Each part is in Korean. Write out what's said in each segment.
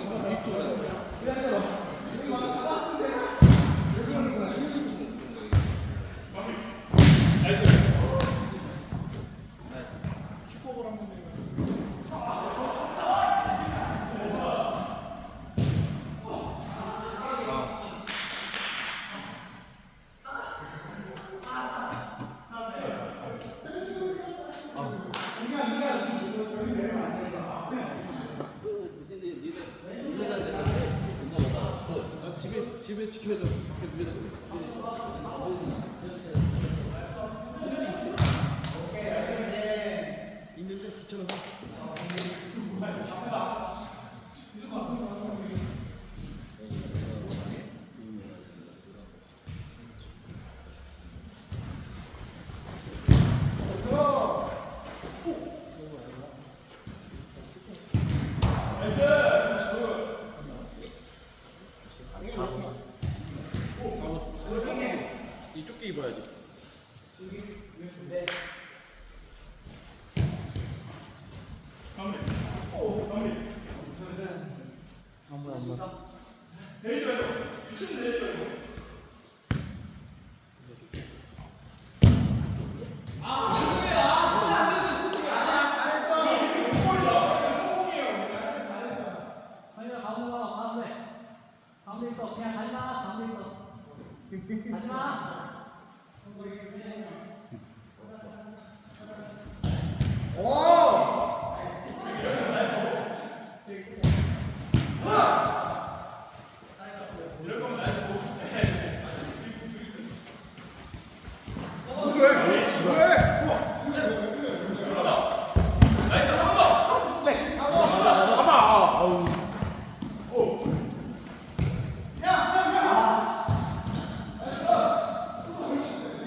되면 위쪽으로 집에 집에 지켜야 돼. 밖에 누워야 돼. 있는데 귀찮아서. 이 조끼 입어야지. 가운데 가운데 가 가운데. 가운데 있어. 그냥 가지 마. 가운데 있어. 가지 마.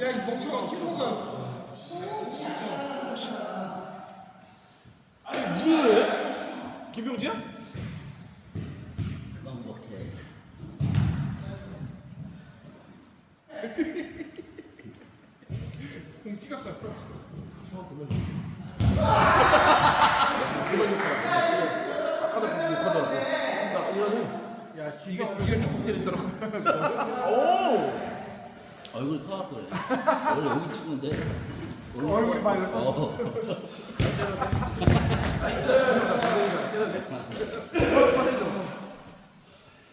야, 이 멍청한 키퍼가. 아니 누구를 해? 김병지야? 그만 먹해. 공 찍었다. 나 이거는 야, 이게 이게 축구 때리더라고. 얼굴 커갖고 그래. 원래 여기 찍는데. 얼굴이 많이 어.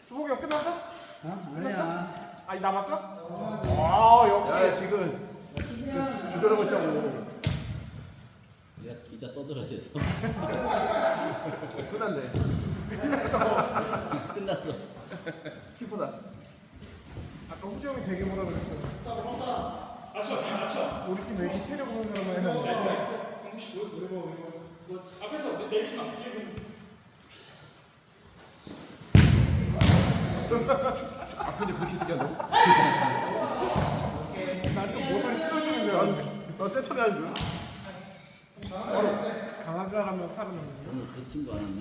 수복이 형 끝났어? 어? 아니야. 아니 남았어? 아, 역시 지금 조절하고 있다고. 내가 이따 떠들어야 돼. 끝났네. 끝났어. 키퍼다. 아까 후지 형이 되게 뭐라 그랬어. 맞춰, 그냥 맞춰. 우리 팀 왠지 체력 없는 사람만 해놨는데. 앞에서 내- 내리막 뒤에 보시면 앞에 그렇게 쓰게 한다고? 난또 모서리 찔러주는 줄 알았는데. 난 세터리 하는 줄. 강한 사람은 살아남는 오늘 그 친구 안 왔네.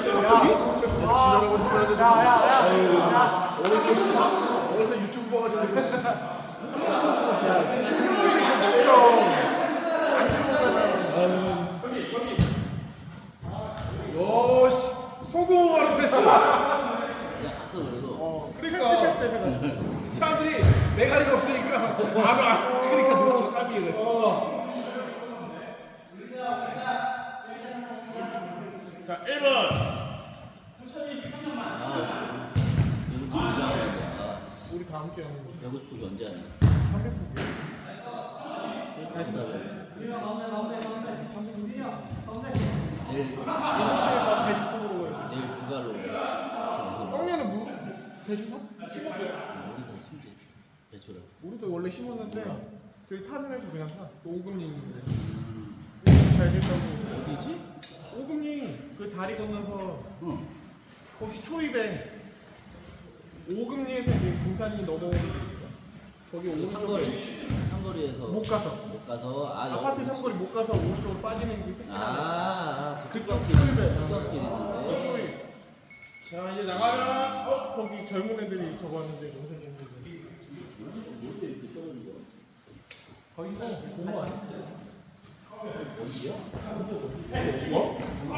지나가고 싶어야 야 야야. 오늘 유튜브 봐가지고. 요시 호구하는 패스. 내가 갔어 그래도. 그러니까 사람들이 메가리가 없으니까 안 와. 그러니까 도저 까비래. 150개 하는 언제 하냐? 300포기. 다했어. 내일, 배추국으로 가요. 내일 부가로. 지금 빵년은 무 뭐, 배추 사- 심었어요. 우리가 심지. 배추를. 우리도 원래 심었는데 그 타진에서 그냥 사. 오금님인데. 음, 잘 됐다고. 어디지? 오금님 그 다리 건너서 응. 거기 초입에 오금리에서 이제 공산이 넘어오는 데 있어요. 거기 그 오른쪽에 상거리. 상거리에서. 못 가서 못 가서. 아, 아파트 여기. 상거리 못 가서 오른쪽으로 빠지는 게 아, 있어요. 아, 그쪽 초입에. 길. 그쪽 길그 있는데. 초입. 자 이제 나가라. 어 거기 젊은 애들이 저거 하는데 농사짓는데 거기서 공부 안 해. 어디야? 그